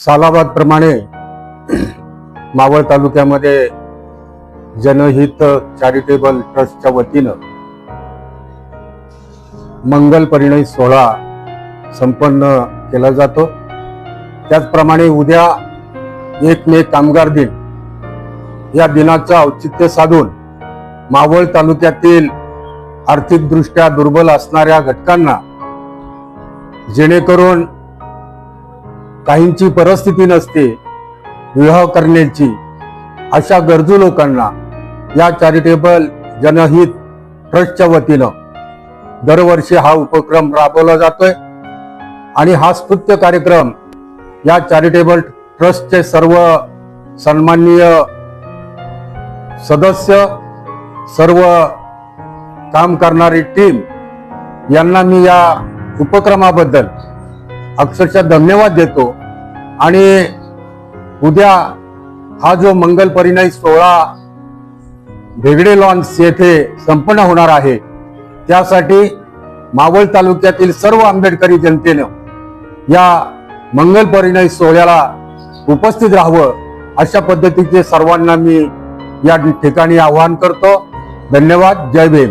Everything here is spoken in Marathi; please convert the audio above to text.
सालाबाद प्रमाणे मावळ तालुक्यामध्ये जनहित चॅरिटेबल ट्रस्टच्या वतीनं मंगल परिणय सोहळा संपन्न केला जातो. त्याचप्रमाणे उद्या एक मे कामगार दिन. या दिनाचं औचित्य साधून मावळ तालुक्यातील आर्थिकदृष्ट्या दुर्बल असणाऱ्या घटकांना जेणेकरून काहींची परिस्थिती नसते विवाह करण्याची. अशा गरजू लोकांना या चॅरिटेबल जनहित ट्रस्टच्या वतीनं दरवर्षी हा उपक्रम राबवला जातोय आणि हा स्तुत्य कार्यक्रम या चॅरिटेबल ट्रस्टचे सर्व सन्माननीय सदस्य सर्व काम करणारी टीम यांना मी या उपक्रमाबद्दल अक्षरशः धन्यवाद देतो. आणि उद्या हा जो मंगल परिणय सोहळा भेगडे लॉन्स येथे संपन्न होणार आहे त्यासाठी मावळ तालुक्यातील सर्व आंबेडकरी जनतेनं या मंगल परिणय सोहळ्याला उपस्थित राहावं अशा पद्धतीचे सर्वांना मी या ठिकाणी आवाहन करतो. धन्यवाद. जय भीम.